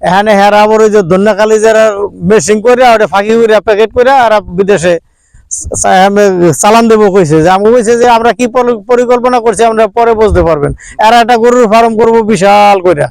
এখানে হেরা আবার ওই যে কালি যারা মেশিং করে ওটা ফাঁকি করে প্যাকেট করে আর বিদেশে চালান দেবো কইছে। যে আমি কইছে যে আমরা কি পরি- পরিকল্পনা করছি, আমরা পরে বুঝতে পারবেন। এরা একটা গরুর ফার্ম করব বিশাল করে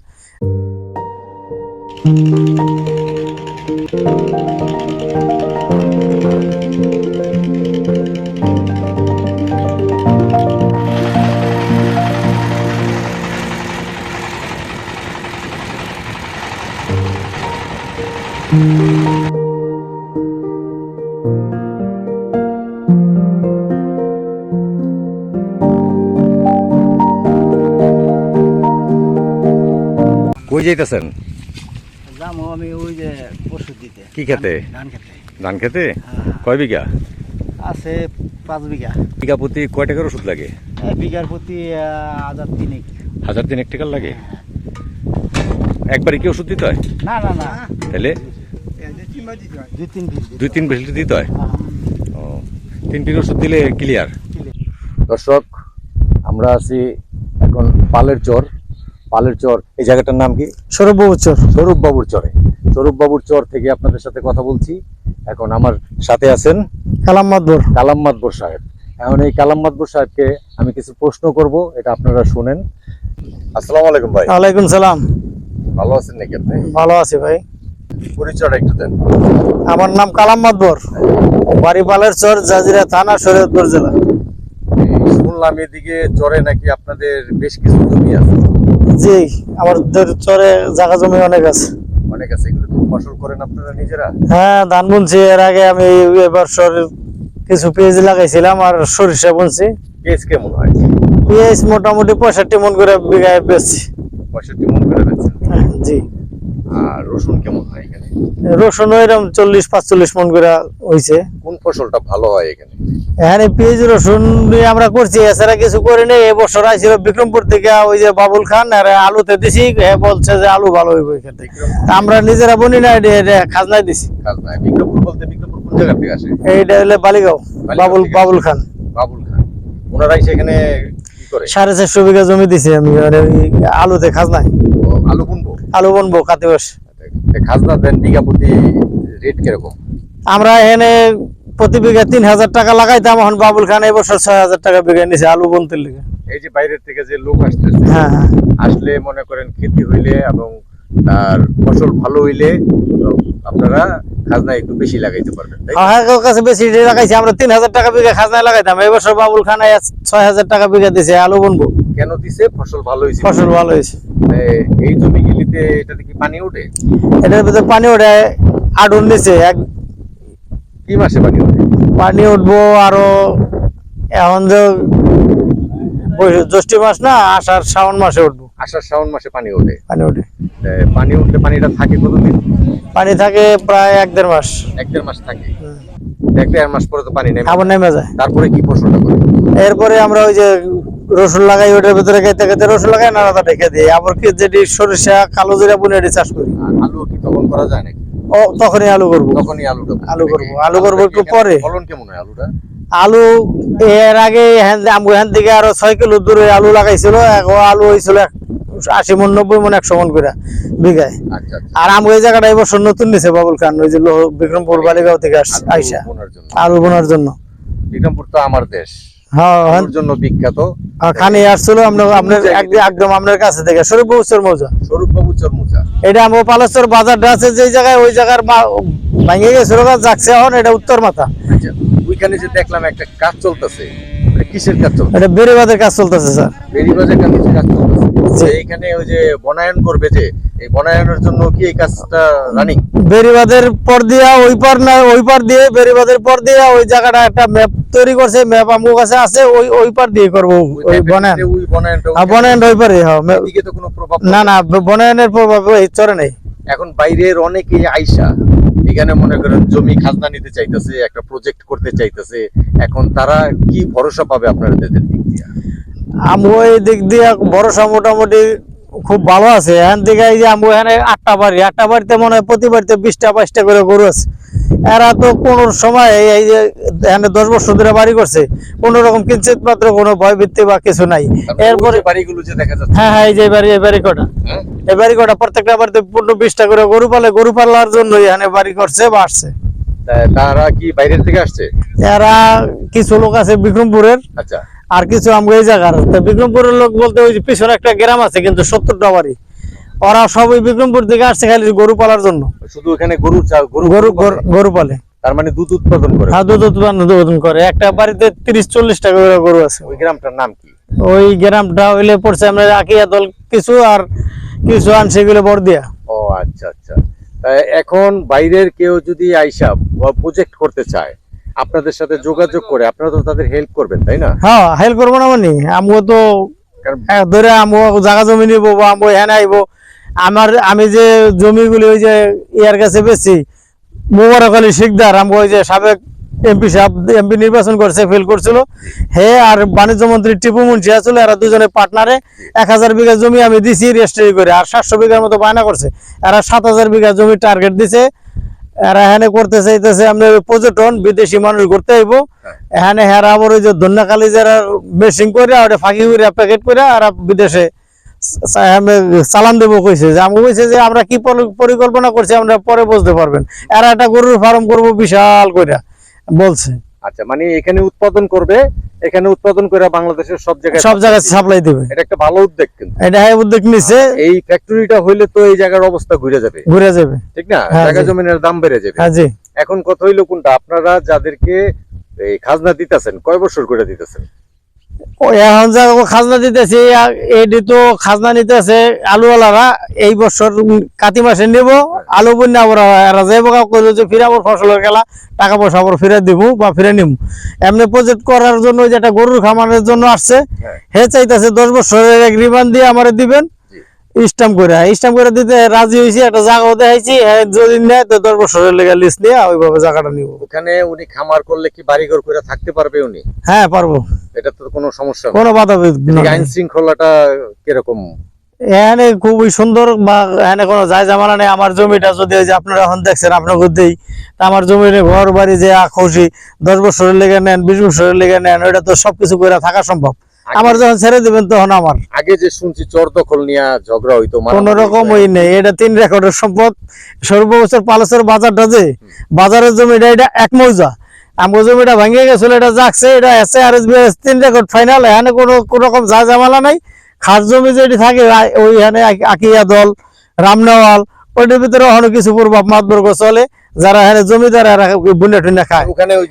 যাইতেছেন? যাব আমি ওই যে ওষুধ দিতে। কি খেতে? ধান খেতে। ধান খেতে? কয় বিঘা? আছে পাঁচ বিঘা। বিঘা প্রতি কয় টাকার ওষুধ লাগে? বিঘার প্রতি হাজার তিনেক। হাজার তিন এক টাকার লাগে? একবারে কি ওষুধ দিতে হয়? না না না। তাহলে? দুই তিন পিস দুই তিন বেশি দিতে হয়? ও তিন তিন ওষুধ দিলে ক্লিয়ার দর্শক আমরা আছি এখন পালের চর। পালের চর এই জায়গাটার নাম কি? সৌরভ চর। স্বরূপ বাবুর চরে। স্বরূপ বাবুর চর থেকে আপনাদের সাথে কথা বলছি। এখন আমার সাথে আছেন কালাম মাদবর কালাম মাতবর সাহেব। এখন এই কালাম মাতবর সাহেবকে আমি কিছু প্রশ্ন করব এটা আপনারা শুনেন। আসসালামু আলাইকুম ভাই। ওয়ালাইকুম সালাম। ভালো আছেন নাকি আপনি? ভালো আছি ভাই। পরিচয়টা একটু দেন। আমার নাম কালাম মাদবর বাড়ি পালের চর জাজিরা থানা শরীয়তপুর জেলা। শুনলাম এদিকে চরে নাকি আপনাদের বেশ কিছু জমি আছে। জি আমাদের চরে জায়গা জমি অনেক আছে। অনেক আছে এগুলো তো ফসল করেন আপনারা নিজেরা? হ্যাঁ ধান বুনছি এর আগে আমি এবছর কিছু পেঁয়াজ লাগাইছিলাম আর সরিষা বুনছি। পেঁয়াজ কেমন হয়? পেঁয়াজ মোটামুটি পঁয়ষট্টি মন করে বিঘায় বেচছি। পঁয়ষট্টি মন করে বেচছেন? হ্যাঁ, জি। আর রসুন কেমন হয় এখানে? রসুন এরকম চল্লিশ পাঁচচল্লিশ মন করে হয়েছে কোন ফসলটা ভালো হয় এখানে? এখানে পেঁয়াজ রসুন আমরা করছি এছাড়া কিছু করি নাই। এবছর আইছিল বিক্রমপুর থেকে ওই যে বাবুল খান আর আলুতে দিছি এ বলছে যে আলু ভালো হইব এখানে তা আমরা নিজেরা বনি না খাজনায় দিছি। কাজ বিক্রমপুর বলতে বিক্রমপুর কোন জায়গা থেকে আসে? এইটা হলে বালিগাঁও বাবুল বাবুল খান। বাবুল খান। ওনারাই সেখানে সাড়ে চারশো বিঘা জমি দিছি আমি আলুতে খাজনায়। আলু বুনবো আলু বনবো কাতে মাস খাজনা দেন বিঘা প্রতি রেট কীরকম? আমরা এখানে প্রতি বিঘা তিন হাজার টাকা লাগাইতাম এখন বাবুল খান এবছর ছয় হাজার টাকা বিঘা নিছে আলু বনতে লিগে। এই যে বাইরের থেকে যে লোক আসতেছে হ্যাঁ হ্যাঁ। আসলে মনে করেন খেতে হইলে এবং তার ফসল ভালো হইলে আপনারা খাজনা একটু বেশি লাগাইতে পারবেন? হ্যাঁ কাছে বেশি লাগাইছি আমরা তিন হাজার টাকা বিঘা খাজনায় লাগাইতাম। এবছর বাবুল খান ছয় হাজার টাকা বিঘা দিছে আলু বনবো। কেন দিছে? ফসল ভালো হয়েছে। ফসল ভালো হয়েছে। এই জমিগুলিতে এটাতে কি পানি ওঠে এটার ভিতরে পানি ওঠে আডুন নিচে এক কি মাসে পানি ওঠে পানি উঠবো আরও এখন যে জ্যৈষ্ঠ মাস না আষাঢ় শ্রাবণ মাসে উঠবো। আষাঢ় শ্রাবণ মাসে পানি ওঠে পানি উঠে। পানি উঠলে পানিটা থাকে কতদিন? পানি থাকে প্রায় এক দেড় মাস। এক দেড় মাস থাকে। এক দেড় মাস পরে তো পানি নেমে আবার নেমে যায়। তারপরে কি ফসলটা করে? এরপরে আমরা ওই যে রসুন লাগাই ওটার ভিতরে খেতে খেতে রসুন লাগাই নানাটা দিই। আবার কি যেটি সরিষা কালো জিরা বুনে এটি চাষ করি। আলু কি তখন করা যায় নাকি? ও তখনই আলু করব। তখনই আলুটা আলু করব, আলু করব একটু পরে। ফলন কেমন হয় আলুটা? আলু এর আগে এখান থেকে আরও ছয় কিলো দূরে আলু লাগাইছিল। এখন আলু হয়েছিল এক- আশি মন নব্বই মন একশো মন করে বিঘায়। আচ্ছা আচ্ছা। আর আমগো ওই জায়গাটা এবছর নতুন নিছে বাবুল খান ওই যে বিক্রমপুর বালিগাঁও থেকে আইসা। আলু বোনার জন্য। বিক্রমপুর তো আমার দেশ। হ্যাঁ হ্যাঁ, জন্য বিখ্যাত। খানি আসছিল আপনার একদম আপনার কাছে থেকে শরীফ বছর মৌজা। স্বরূপ বাবু চরমুচা এটা আমার পালেশ্বর বাজারটা আছে যে জায়গায় ওই জায়গার মা- ভাঙে গেছিল যাচ্ছে এখন এটা উত্তর মাথা। আচ্ছা ওইখানে যে দেখলাম একটা কাজ চলতেছে। কিসের কাজ চলছে এটা বেড়িবাদের কাজ চলতেছে স্যার। বেরিবাজের কাজ কাজ চলতেছে? এইখানে ওই যে বনায়ন করবে যে এই বনায়নের জন্য কি এই কাজটা রানিং পর দিয়া ওই পার না ওই পার দিয়ে পর দিয়ে ওই জায়গাটা একটা ম্যাপ তৈরি করছে ম্যাপ আমার কাছে আছে ওই ওই পার দিয়ে করব ওই বনায়ন। ওই বনায়নটা আর বনায়ন ওই পারে হ্যাঁ এদিকে তো কোনো প্রভাব না না বনায়নের প্রভাব এই চরে নেই। এখন বাইরের অনেকে আইসা এখানে মনে করেন জমি খাজনা নিতে চাইতেছে, একটা প্রজেক্ট করতে চাইতেছে, এখন তারা কি ভরসা পাবে আপনাদের দিক দিয়ে? আমি ওই দিক দিয়ে ভরসা মোটামুটি খুব ভালো আছে। এখান থেকে এই যে আমি এখানে আটটা বাড়ি, আটটা বাড়িতে মনে হয় প্রতি বাড়িতে বিশটা, বাইশটা করে গরু আছে। এরা তো কোন সময় এই- যে এখানে দশ বছর ধরে বাড়ি করছে কোন রকম কিঞ্চিত মাত্র কোনো ভয় ভিত্তি বা কিছু নাই। এরপরে বাড়িগুলো যে দেখা যাচ্ছে। হ্যাঁ হ্যাঁ এই যে বাড়ি এই বাড়ি কটা। হ্যাঁ? এই বাড়ি কটা প্রত্যেকটা বাড়িতে পনেরো বিশটা করে গরু পালে গরু পালার জন্য এখানে বাড়ি করছে বা আসছে। তারা কি বাইরের থেকে আসছে? এরা কিছু লোক আছে বিক্রমপুরের আচ্ছা। আর কিছু আমরা এই জায়গার। তো বিক্রমপুরের লোক বলতে ওই যে পিছনে একটা গ্রাম আছে কিন্তু সত্তরটা বাড়ি। ওরা সব ওই বিক্রমপুর থেকে আসছে খালি গরু পালার জন্য। শুধু এখানে গরু গরু গরু পালে? তার মানে দুধ উৎপাদন করে? হ্যাঁ দুধ উৎপাদন উৎপাদন করে। একটা বাড়িতে তিরিশ চল্লিশ টাকা করে গরু আছে। ওই গ্রামটার নাম কি? ওই গ্রামটা হইলে পড়ছে আমরা আকিয়া দল কিছু আর কিছু আনছে এগুলো বড়দিয়া ও আচ্ছা আচ্ছা। এখন বাইরের কেউ যদি আইসা প্রজেক্ট করতে চায় আপনাদের সাথে যোগাযোগ করে আপনারা তো তাদের হেল্প করবেন তাই না? হ্যাঁ হেল্প করব না মানে? আমগো তো ধরে আমগো জায়গা জমি নিবো বা আমগো হ্যাঁ আইবো। আমার, আমি যে জমিগুলি ওই যে ইয়ার কাছে বেশি মোবারক আলী শিকদার আমগো ওই যে সাবেক এমপি সাহেব, এমপি নির্বাচন করছে, ফেল করছিল। হে আর বাণিজ্য মন্ত্রী টিপু মুন্সি আছিল, এরা দুজনে পার্টনারে এক হাজার বিঘা জমি আমি দিছি রেজিস্ট্রি করে, আর সাতশো বিঘার মতো বায়না করছে। এরা সাত হাজার বিঘা জমি টার্গেট দিছে। এরা এখানে করতে চাইতেছে আমরা পর্যটন, বিদেশি মানুষ ঘুরতে আইবো। এখানে হেরা আবার ওই যে ধন্যকালী যারা মেশিং করে ওটা ফাঁকি করে প্যাকেট করে, আর বিদেশে আমি চালান দেবো কইছে যে আমি কইছে যে আমরা কি পরিকল্পনা করছি আমরা পরে বুঝতে পারবেন। এরা একটা গরুর ফার্ম করব বিশাল করে বলছে। আচ্ছা মানে এখানে উৎপাদন করবে এখানে উৎপাদন করে বাংলাদেশের সব জায়গায় সব জায়গায় সাপ্লাই দিবে। এটা একটা ভালো উদ্যোগ কিন্তু। এটা হ্যাঁ উদ্যোগ নিছে। এই ফ্যাক্টরিটা হইলে তো এই জায়গার অবস্থা ঘুরে যাবে। ঘুরে যাবে। ঠিক না? হ্যাঁ, জায়গা। জমিনের দাম বেড়ে যাবে। হ্যাঁ জি। এখন কথা হইল কোনটা? আপনারা যাদেরকে এই খাজনা দিতেছেন কয় বছর করে দিতেছেন? এখন যা খাজনা দিতেছি এটি তো খাজনা নিতেছে আলুওয়ালারা এই বছর কাতি মাসে নেব আলু বন্যা আবার এরা যে বোকা করল যে ফিরে আবার ফসলের গেলা টাকা পয়সা আবার ফিরে দিব বা ফিরে নিব এমনি প্রজেক্ট করার জন্য ওই যে একটা গরুর খামারের জন্য আসছে হ্যাঁ। হে চাইতেছে দশ বছরের এক রিবান দিয়ে আমারে দিবেন স্টাম্প করে স্টাম্প করে দিতে রাজি হয়েছি একটা জায়গাও দেখাইছি হ্যাঁ যদি নেয় তো দশ বছরের লেগে লিস্ট নিয়ে ওইভাবে জায়গাটা নিব। ওখানে উনি খামার করলে কি বাড়িঘর করে থাকতে পারবে উনি? হ্যাঁ পারব। এটা তো কোনো সমস্যা কোনো বাধা আইন শৃঙ্খলাটা কীরকম? এখানে খুবই সুন্দর বা এখানে কোনো যায় জামানা নেই। আমার জমিটা যদি ওই যে আপনারা এখন দেখছেন আপনাকে দেই তা আমার জমির ঘর বাড়ি যে খুশি দশ বছরের লেগে নেন বিশ বছরের লেগে নেন ওইটা তো সবকিছু করে থাকা সম্ভব। আমার যখন ছেড়ে দিবেন তখন আমার। আগে যে শুনছি চর দখল নিয়ে ঝগড়া হইতো কোন রকম ওই নেই। এটা তিন রেকর্ডের সম্পদ। সর্ববছর পালসের বাজারটা যে বাজারের জমিটা এটা এক মৌজা। আমার জমিটা ভেঙে গেছিল এটা যাচ্ছে এটা এসে আর তিন রেকর্ড ফাইনাল। এখানে কোনো কোন রকম যা জামালা নাই। খাস জমি যেটি থাকে ওইখানে আকিয়া দল রামনাওয়াল ওইটার ভিতরে কিছু মাতবর্গ চলে। যারা এখানে জমিদার বুনে টুনে খায়। ওখানে ওই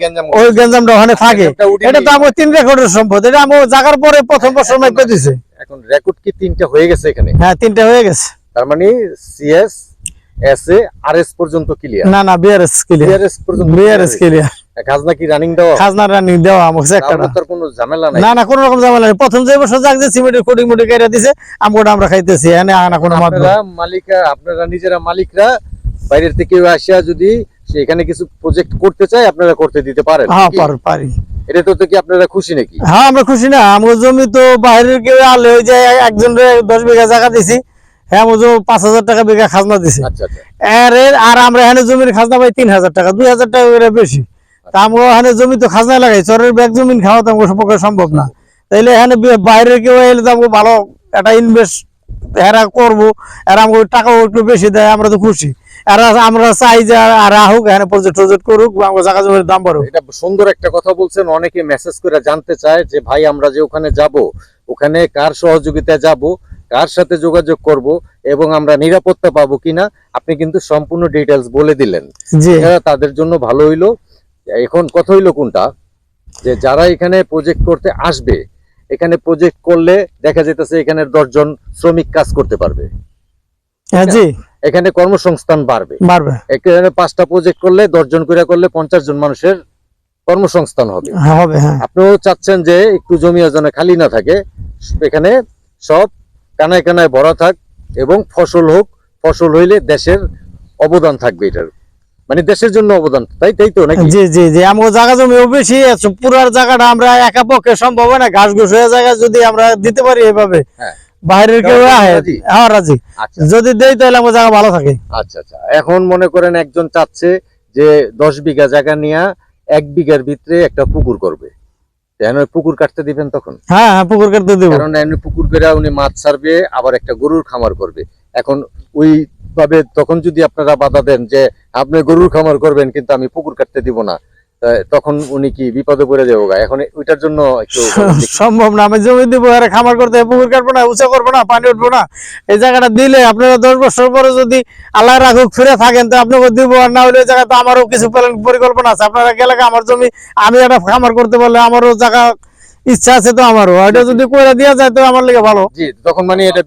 গেঞ্জামটা ওখানে থাকে। এটা তো আমার তিন রেকর্ডের সম্পদ। এটা আমার জাগার পরে প্রথম বছর মাইপে দিছে। এখন রেকর্ড কি তিনটা হয়ে গেছে এখানে? হ্যাঁ তিনটা হয়ে গেছে। তার মানে CS S A R S পর্যন্ত ক্লিয়ার না না বিআরএস ক্লিয়ার বিআরএস পর্যন্ত বিআরএস ক্লিয়ার খাজনা কি রানিং দেওয়া? খাজনা রানি দেওয়া আমাকে একটা তার কোনো ঝামেলা নাই। না না কোনো রকম ঝামেলা নেই। প্রথম যে বছর যাক যে সিমেন্টের কোটিং মুটি কেটে দিছে আমগোটা আমরা খাইতেছি। এনে আনা কোনো আপনারা আপনারা নিজেরা মালিকরা বাইরের থেকে আসিয়া যদি সেখানে কিছু প্রজেক্ট করতে চাই আপনারা করতে দিতে পারেন হ্যাঁ পারি। এটা তো কি আপনারা খুশি নাকি? হ্যাঁ আমরা খুশি না। আমার জমি তো বাইরের কেউ আলে ওই যে একজন দশ বিঘা জায়গা দিছি। হ্যাঁ আমার জমি পাঁচ হাজার টাকা বিঘা খাজনা দিছে। আচ্ছা আচ্ছা। এর- আর আমরা এখানে জমির খাজনা পাই তিন হাজার টাকা দুই হাজার টাকা করে বেশি। তা আমরা এখানে জমি তো খাজনা লাগাই চরের ব্যাগ জমি খাওয়া তো আমার পক্ষে সম্ভব না। তাইলে এখানে বাইরের কেউ এলে তো ভালো একটা ইনভেস্ট এরা করব এরা আমাকে টাকাও একটু বেশি দেয় আমরা তো খুশি। এরা আমরা চাই যে আর আহুক এখানে প্রজেক্ট টজেক্ট করুক বা জায়গা জমির দাম বাড়ুক। এটা সুন্দর একটা কথা বলছেন অনেকে মেসেজ করে জানতে চায় যে ভাই আমরা যে ওখানে যাব ওখানে কার সহযোগিতায় যাব কার সাথে যোগাযোগ করব এবং আমরা নিরাপত্তা পাবো কিনা? আপনি কিন্তু সম্পূর্ণ ডিটেলস বলে দিলেন। তাদের জন্য ভালো হইল। এখন কথা হইল কোনটা? যে যারা এখানে প্রজেক্ট করতে আসবে এখানে প্রজেক্ট করলে দেখা যেতেছে এখানে দশজন শ্রমিক কাজ করতে পারবে। হ্যাঁ জি। এখানে কর্মসংস্থান বাড়বে। বাড়বে। এখানে পাঁচটা প্রজেক্ট করলে দশজন করে করলে পঞ্চাশ জন মানুষের কর্মসংস্থান হবে। হ্যাঁ, হবে হ্যাঁ। আপনিও চাচ্ছেন যে একটু জমি যেন খালি না থাকে এখানে সব কানায় কানায় ভরা থাক এবং ফসল হোক ফসল হইলে দেশের অবদান থাকবে এটার। মানে দেশের জন্য অবদান তাই তাই তো নাকি? জি জি জি আমার জায়গা জমিও বেশি পুরার জায়গাটা আমরা একা পক্ষে সম্ভব হয় না ঘাস ঘুষ হয়ে জায়গা যদি আমরা দিতে পারি এভাবে। হ্যাঁ। বাইরের কেউ রাজি? হ্যাঁ রাজি। আচ্ছা যদি দেই তাহলে আমার জায়গা ভালো থাকে। আচ্ছা আচ্ছা। এখন মনে করেন একজন চাচ্ছে যে দশ বিঘা জায়গা নিয়ে এক বিঘার ভিতরে একটা পুকুর করবে। পুকুর কাটতে দিবেন তখন? হ্যাঁ হ্যাঁ পুকুর কাটতে দেবো। কারণ এমনি পুকুর করে উনি মাছ ছাড়বে আবার একটা গরুর খামার করবে। এখন ওই ভাবে তখন যদি আপনারা বাধা দেন যে আপনি গরুর খামার করবেন কিন্তু আমি পুকুর কাটতে দিব না। তখন উনি কি বিপদে পড়ে যাব এখন ওইটার জন্য একটু সম্ভব না আমি জমি দিব আর খামার করতে পুকুর কাটবো না উঁচা করব না পানি উঠবো না। এই জায়গাটা দিলে আপনারা দশ বছর পরে যদি আল্লাহ রাখুক ফিরে থাকেন তো আপনাকে দিব আর না হলে ওই আমারও কিছু প্ল্যান পরিকল্পনা আছে। আপনারা গেলে আমার জমি আমি একটা খামার করতে পারলে আমারও জায়গা ইচ্ছা আছে তো আমারও। এটা যদি করে দেওয়া যায় তো আমার লেগে ভালো। জি তখন মানে এটা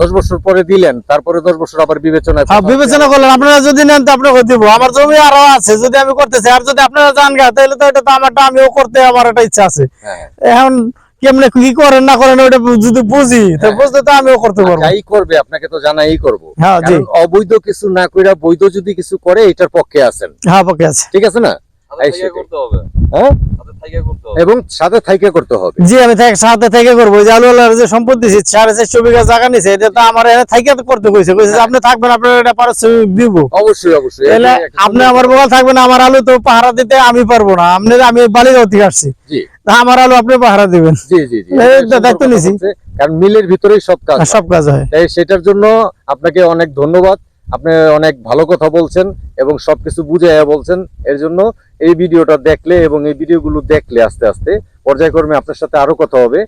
দশ বছর পরে দিলেন তারপরে দশ বছর আবার বিবেচনায় হ্যাঁ বিবেচনা করলেন আপনারা যদি নেন তো আপনাকে দিব। আমার জমি আরও আছে যদি আমি করতে চাই আর যদি আপনারা জান গা তাহলে তো এটা তো আমারটা আমিও করতে আমার একটা ইচ্ছা আছে। হ্যাঁ এখন কেমনে কি করেন না করেন ওটা যদি বুঝি তো হ্যাঁ। বুঝতে তো আমিও করতে পারব। যাই করবে আপনাকে তো জানাই করব। হ্যাঁ জি। অবৈধ কিছু না কইরা বৈধ যদি কিছু করে এটার পক্ষে আছেন। হ্যাঁ পক্ষে আছে। ঠিক আছে না? হ্যাঁ? সাথে থেকে করতে হবে। এবং সাথে থাইকে করতে হবে। জি আমি সাথে থেকে করব। যে আলু যে সম্পত্তি দিছি সাড়ে চারশো বিঘা জায়গা নিছে এটা তো আমার থাইকে করতে কইছে। কইছে আপনি থাকবেন আপনার এটা পারিশ্রমিক দিব। অবশ্যই অবশ্যই। তাহলে আপনি আমার বগাল থাকবেন আমার আলু তো পাহারা দিতে আমি পারব না। আপনি আমি বালিগাঁও থেকে আসছি। তা আমার আলু আপনি পাহারা দিবেন। জি জি জি। দায়িত্ব নিছি। কারণ মিলের ভিতরেই সব কাজ সব কাজ হয়। সেটার জন্য আপনাকে অনেক ধন্যবাদ। আপনি অনেক ভালো কথা বলছেন এবং সবকিছু বুঝে বলছেন। এর জন্য এই ভিডিওটা দেখলে এবং এই ভিডিওগুলো দেখলে আস্তে আস্তে পর্যায়ক্রমে আপনার সাথে আরও কথা হবে।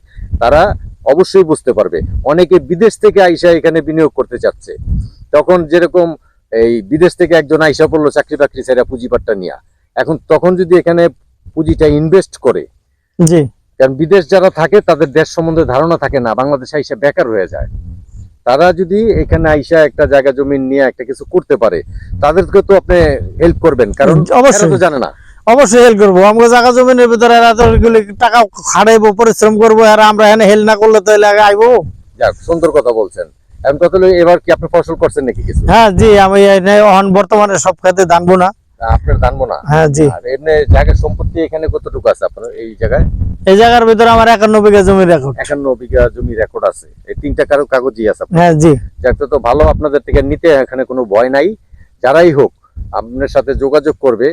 তারা অবশ্যই বুঝতে পারবে। অনেকে বিদেশ থেকে আইসা এখানে বিনিয়োগ করতে চাচ্ছে। তখন যেরকম এই বিদেশ থেকে একজন আইসা পড়ল চাকরি বাকরি ছেড়া পুঁজিপাট্টা নিয়ে। এখন তখন যদি এখানে পুঁজিটা ইনভেস্ট করে জি। কারণ বিদেশ যারা থাকে তাদের দেশ সম্বন্ধে ধারণা থাকে না বাংলাদেশে আইসা বেকার হয়ে যায়। তারা যদি এখানে আইসা একটা জায়গা জমি নিয়ে একটা কিছু করতে পারে তাদেরকে তো আপনি হেল্প করবেন কারণ অবশ্যই। তো জানে না। অবশ্যই হেল্প করব। আমাকে জায়গা জমিনের ভিতরে এরা তো টাকা খাড়াইবো পরিশ্রম করব আর আমরা এখানে হেল্প না করলে তো এলে আইবো। যাক সুন্দর কথা বলছেন। এবার কি আপনি ফসল করছেন নাকি কিছু? হ্যাঁ জি আমি বর্তমানে সব খাতে দানবো না আপনার জানব না। হ্যাঁ জি। আর এমনি জায়গার সম্পত্তি এখানে কতটুকু আছে আপনার এই জায়গায়? এই জায়গার ভিতরে আমার একান্ন বিঘা জমি রেকর্ড একান্ন বিঘা জমি রেকর্ড আছে। এই তিনটা কারও কাগজই আছে আপনার। হ্যাঁ জি। তো ভালো আপনাদের থেকে নিতে এখানে কোনো ভয় নাই। যারাই হোক আপনার সাথে যোগাযোগ করবে।